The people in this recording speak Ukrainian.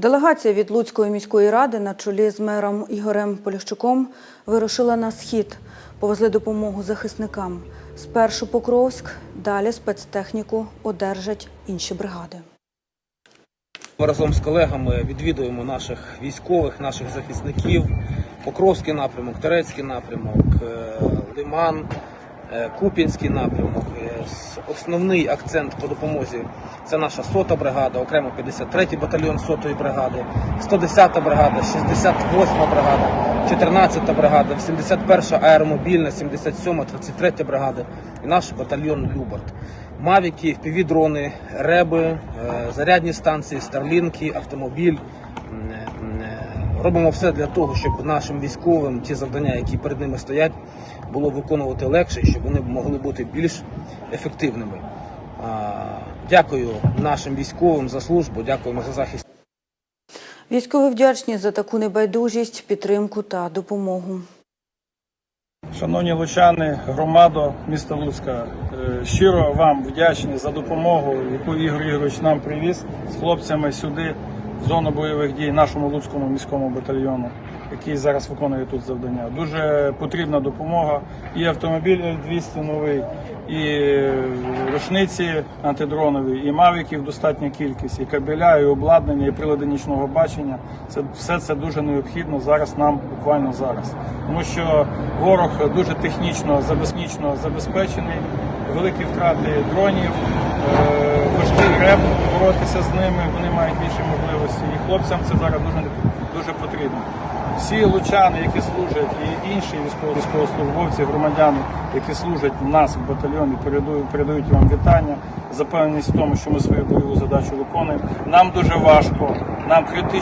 Делегація від Луцької міської ради на чолі з мером Ігорем Поліщуком вирушила на схід. Повезли допомогу захисникам. Спершу Покровськ, далі спецтехніку одержать інші бригади. Ми разом з колегами відвідуємо наших військових, наших захисників. Покровський напрямок, Терецький напрямок, е, Лиман, Куп'янський напрямок. Е, Основний акцент по допомозі це наша сота бригада, окремо 53-й батальйон сотої бригади, 110-та бригада, 68-та бригада, 14-та бригада, 71-ша аеромобільна, 77-та, 33-та бригада і наш батальйон Любарт. Мавіки, півдрони, реби, е, зарядні станції, старлінки, автомобіль. Робимо все для того, щоб нашим військовим ті завдання, які перед ними стоять, було виконувати легше, щоб вони могли бути більш ефективними. Дякую нашим військовим за службу, дякуємо за захист. Військові вдячні за таку небайдужість, підтримку та допомогу. Шановні лучани, громадо міста Луцька, е, щиро вам вдячні за допомогу, яку Ігор Ігорович нам привіз з хлопцями сюди, зону бойових дій, нашому Луцькому міському батальйону, який зараз виконує тут завдання. Дуже потрібна допомога. І автомобіль Л-200 новий, і рушниці антидронові, і мавіків достатня кількість, і кабеля, і обладнання, і прилади нічного бачення. Це все це дуже необхідно зараз нам, буквально зараз. Тому що ворог дуже технічно, забезпечений, великі втрати дронів, е, важкий реп, боротися з ними, вони мають більше можливості. І хлопцям це зараз дуже дуже потрібно. Всі лучани, які служать, і інші військово- військовослужбовці, громадяни, які служать в нас в батальйоні, передають вам вітання, запевненість в тому, що ми свою бойову задачу виконуємо. Нам дуже важко, нам критично.